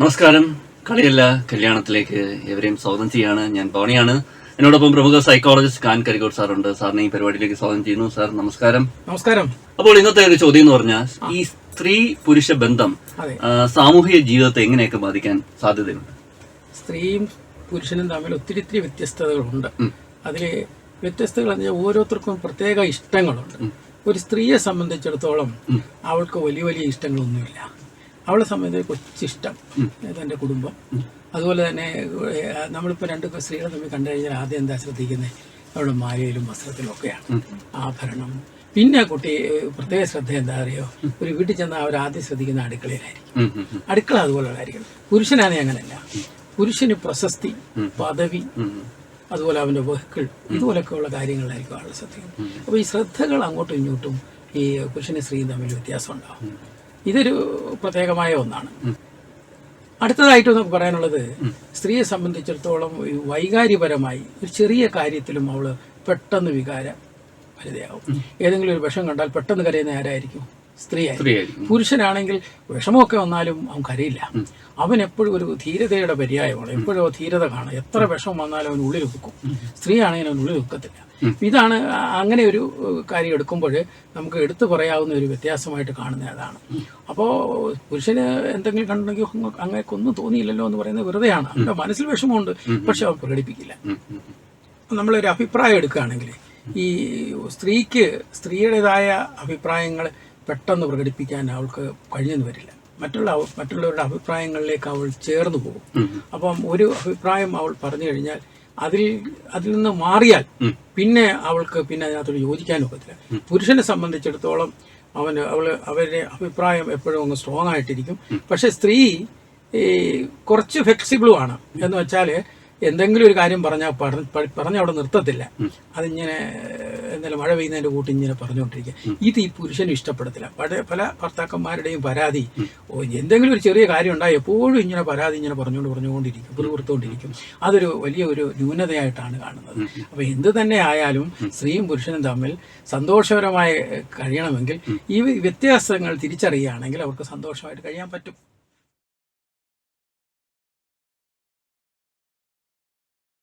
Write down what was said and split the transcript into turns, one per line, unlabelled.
നമസ്കാരം. കളിയല്ല കല്യാണത്തിലേക്ക് എവരെയും സ്വാഗതം ചെയ്യാണ്. ഞാൻ ബോണിയാണ്. എന്നോടൊപ്പം പ്രമുഖ സൈക്കോളജിസ്റ്റ് കാൻ കരികോട് സാറുണ്ട്. സാറിനെ ഈ പരിപാടിയിലേക്ക് സ്വാഗതം ചെയ്യുന്നു. സാർ നമസ്കാരം.
നമസ്കാരം.
അപ്പോൾ ഇന്നത്തെ ഒരു ചോദ്യം എന്ന് പറഞ്ഞാൽ ഈ സ്ത്രീ പുരുഷ ബന്ധം സാമൂഹിക ജീവിതത്തെ എങ്ങനെയൊക്കെ ബാധിക്കാൻ സാധ്യതയുണ്ട്?
സ്ത്രീയും പുരുഷനും തമ്മിൽ ഒത്തിരി ഒത്തിരി വ്യത്യസ്തതകളുണ്ട്. അതിൽ വ്യത്യസ്തകൾ വെച്ചാൽ ഓരോരുത്തർക്കും പ്രത്യേക ഇഷ്ടങ്ങളുണ്ട്. ഒരു സ്ത്രീയെ സംബന്ധിച്ചിടത്തോളം അവൾക്ക് വലിയ വലിയ ഇഷ്ടങ്ങളൊന്നുമില്ല. അവളെ സംബന്ധിച്ച് കൊച്ചിഷ്ടം എന്റെ കുടുംബം. അതുപോലെ തന്നെ നമ്മളിപ്പോൾ രണ്ട് സ്ത്രീകളെ തമ്മിൽ കണ്ടു കഴിഞ്ഞാൽ ആദ്യം എന്താ ശ്രദ്ധിക്കുന്നത് അവളുടെ മാലയിലും വസ്ത്രത്തിലും ഒക്കെയാണ് ആഭരണം. പിന്നെ കുട്ടി പ്രത്യേക ശ്രദ്ധ എന്താ അറിയോ? ഒരു വീട്ടിൽ ചെന്നാൽ അവർ ആദ്യം ശ്രദ്ധിക്കുന്ന അടുക്കളയിലായിരിക്കും. അടുക്കള അതുപോലെയുള്ളതായിരിക്കണം പുരുഷനാണെങ്കിൽ അങ്ങനല്ല പുരുഷന് പ്രശസ്തി പദവി അതുപോലെ അവന്റെ വെഹിക്കിൾ ഇതുപോലൊക്കെയുള്ള കാര്യങ്ങളിലായിരിക്കും ആളുടെ ശ്രദ്ധിക്കുന്നത്. അപ്പോൾ ഈ ശ്രദ്ധകൾ അങ്ങോട്ടും ഇങ്ങോട്ടും ഈ പുരുഷനും സ്ത്രീയും തമ്മിൽ വ്യത്യാസം ഉണ്ടാവും. ഇതൊരു പ്രത്യേകമായ ഒന്നാണ്. അടുത്തതായിട്ട് നമുക്ക് പറയാനുള്ളത് സ്ത്രീയെ സംബന്ധിച്ചിടത്തോളം വൈകാരിപരമായി ഒരു ചെറിയ കാര്യത്തിലും അവൾ പെട്ടെന്ന് വികാരം ഭരിതയാവും ഏതെങ്കിലും ഒരു വിഷം കണ്ടാൽ പെട്ടെന്ന് കരയുന്ന ആരായിരിക്കും? സ്ത്രീ
പുരുഷനാണെങ്കിൽ
വിഷമമൊക്കെ വന്നാലും അവൻ കരയില്ല. അവൻ എപ്പോഴും ഒരു ധീരതയുടെ പര്യായമാണ്. എപ്പോഴും ധീരത കാണും. എത്ര വിഷം വന്നാലും അവൻ ഉള്ളിൽ വെക്കും സ്ത്രീയാണെങ്കിൽ അവൻ ഉള്ളിൽ വെക്കത്തില്ല ഇതാണ് അങ്ങനെ ഒരു കാര്യം എടുക്കുമ്പോൾ നമുക്ക് എടുത്തു പറയാവുന്ന ഒരു വ്യത്യാസമായിട്ട് കാണുന്ന അതാണ്. അപ്പോൾ പുരുഷന് എന്തെങ്കിലും കണ്ടെങ്കിൽ അങ്ങനെ ഒന്നും തോന്നിയില്ലല്ലോ എന്ന് പറയുന്നത് വെറുതെയാണ്. അവന്റെ മനസ്സിൽ വിഷമമുണ്ട് പക്ഷെ അവൻ പ്രകടിപ്പിക്കില്ല. നമ്മളൊരു അഭിപ്രായം എടുക്കുകയാണെങ്കിൽ ഈ സ്ത്രീക്ക് സ്ത്രീയുടേതായ അഭിപ്രായങ്ങൾ പെട്ടെന്ന് പ്രകടിപ്പിക്കാൻ അവൾക്ക് കഴിഞ്ഞെന്ന് വരില്ല. മറ്റുള്ള മറ്റുള്ളവരുടെ അഭിപ്രായങ്ങളിലേക്ക് അവൾ ചേർന്ന് പോകും. അപ്പം ഒരു അഭിപ്രായം അവൾ പറഞ്ഞു കഴിഞ്ഞാൽ അതിൽ അതിൽ നിന്ന് മാറിയാൽ പിന്നെ അവൾക്ക് പിന്നെ അതിനകത്തോട് യോജിക്കാൻ ഒക്കത്തില്ല. പുരുഷനെ സംബന്ധിച്ചിടത്തോളം അവന് അവൾ അവരുടെ അഭിപ്രായം എപ്പോഴും അങ്ങ് സ്ട്രോങ് ആയിട്ടിരിക്കും. പക്ഷെ സ്ത്രീ ഈ കുറച്ച് ഫ്ലെക്സിബിളും ആണ്. എന്ന് വെച്ചാൽ എന്തെങ്കിലും ഒരു കാര്യം പറഞ്ഞാൽ പറഞ്ഞ അവിടെ നിർത്തത്തില്ല. അതിങ്ങനെ എന്തായാലും മഴ പെയ്യുന്നതിന്റെ കൂട്ടി ഇങ്ങനെ പറഞ്ഞുകൊണ്ടിരിക്കുക. ഇത് ഈ പുരുഷനും ഇഷ്ടപ്പെടത്തില്ല. പല പല ഭർത്താക്കന്മാരുടെയും പരാതി. എന്തെങ്കിലും ഒരു ചെറിയ കാര്യം ഉണ്ടായി എപ്പോഴും ഇങ്ങനെ പരാതി ഇങ്ങനെ പറഞ്ഞുകൊണ്ട് പറഞ്ഞുകൊണ്ടിരിക്കും പുറത്തുകൊണ്ടിരിക്കും അതൊരു വലിയ ഒരു ന്യൂനതയായിട്ടാണ് കാണുന്നത്. അപ്പൊ എന്ത് തന്നെ ആയാലും സ്ത്രീയും പുരുഷനും തമ്മിൽ സന്തോഷകരമായി കഴിയണമെങ്കിൽ ഈ വ്യത്യാസങ്ങൾ തിരിച്ചറിയുകയാണെങ്കിൽ അവർക്ക് സന്തോഷമായിട്ട് കഴിയാൻ പറ്റും.